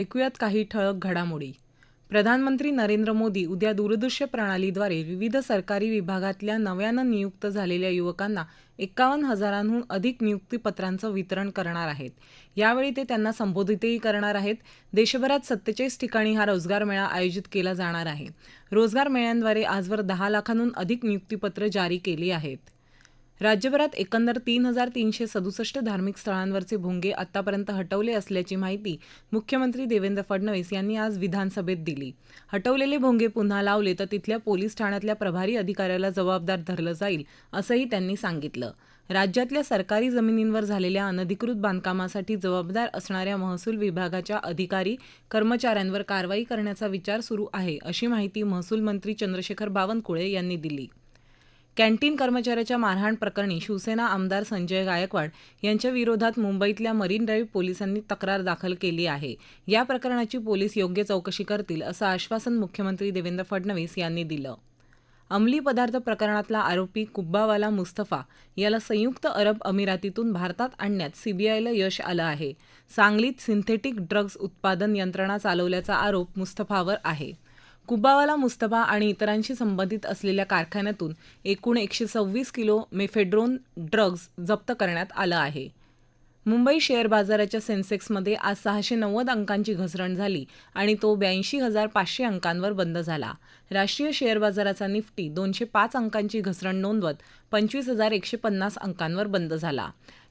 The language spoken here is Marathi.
ऐकूयात काही ठळक घडामोडी. प्रधानमंत्री नरेंद्र मोदी उद्या दूरदृश्य प्रणालीद्वारे विविध सरकारी विभागातल्या नव्यानं नियुक्त झालेल्या युवकांना एकावन्न हजारांहून अधिक नियुक्तीपत्रांचं वितरण करणार आहेत. यावेळी ते त्यांना संबोधितही करणार आहेत. देशभरात सत्तेचाळीस ठिकाणी हा रोजगार मेळा आयोजित केला जाणार आहे. रोजगार मेळ्यांद्वारे आजवर दहा लाखांहून अधिक नियुक्तीपत्र जारी केली आहेत. राज्यभरात एकंदर तीन हजार तीनशे सदुसष्ट धार्मिक स्थळांवरचे भोंगे आतापर्यंत हटवले असल्याची माहिती मुख्यमंत्री देवेंद्र फडणवीस यांनी आज विधानसभेत दिली. हटवलेले भोंगे पुन्हा लावले तर तिथल्या पोलीस ठाण्यातल्या प्रभारी अधिकाऱ्याला जबाबदार धरलं जाईल असंही त्यांनी सांगितलं. राज्यातल्या सरकारी जमिनींवर झालेल्या अनधिकृत बांधकामासाठी जबाबदार असणाऱ्या महसूल विभागाच्या अधिकारी कर्मचाऱ्यांवर कारवाई करण्याचा विचार सुरू आहे अशी माहिती महसूल मंत्री चंद्रशेखर बावनकुळे यांनी दिली. कॅन्टीन कर्मचाऱ्याच्या मारहाण प्रकरणी शिवसेना आमदार संजय गायकवाड यांच्या विरोधात मुंबईतल्या मरीन ड्राईव्ह पोलिसांनी तक्रार दाखल केली आहे. या प्रकरणाची पोलीस योग्य चौकशी करतील असं आश्वासन मुख्यमंत्री देवेंद्र फडणवीस यांनी दिलं. अंमली पदार्थ प्रकरणातला आरोपी कुब्बावाला मुस्तफा याला संयुक्त अरब अमिरातीतून भारतात आणण्यात सीबीआयला यश आलं आहे. सांगलीत सिंथेटिक ड्रग्ज उत्पादन यंत्रणा चालवल्याचा आरोप मुस्तफावर आहे. कुबावाला मुस्तफा आणि इतरांशी संबंधित असलेल्या कारखान्यातून एकूण एकशे सव्वीस किलो मेफेड्रोन ड्रग्ज जप्त करण्यात आलं आहे. मुंबई शेअर बाजाराच्या सेन्सेक्समध्ये आज सहाशे नव्वद अंकांची घसरण झाली आणि तो ब्याऐंशी हजार पाचशे अंकांवर बंद झाला. राष्ट्रीय शेअर बाजाराचा निफ्टी दोनशे पाच अंकांची घसरण नोंदवत पंचवीस हजार एकशे पन्नास अंकांवर बंद झाला.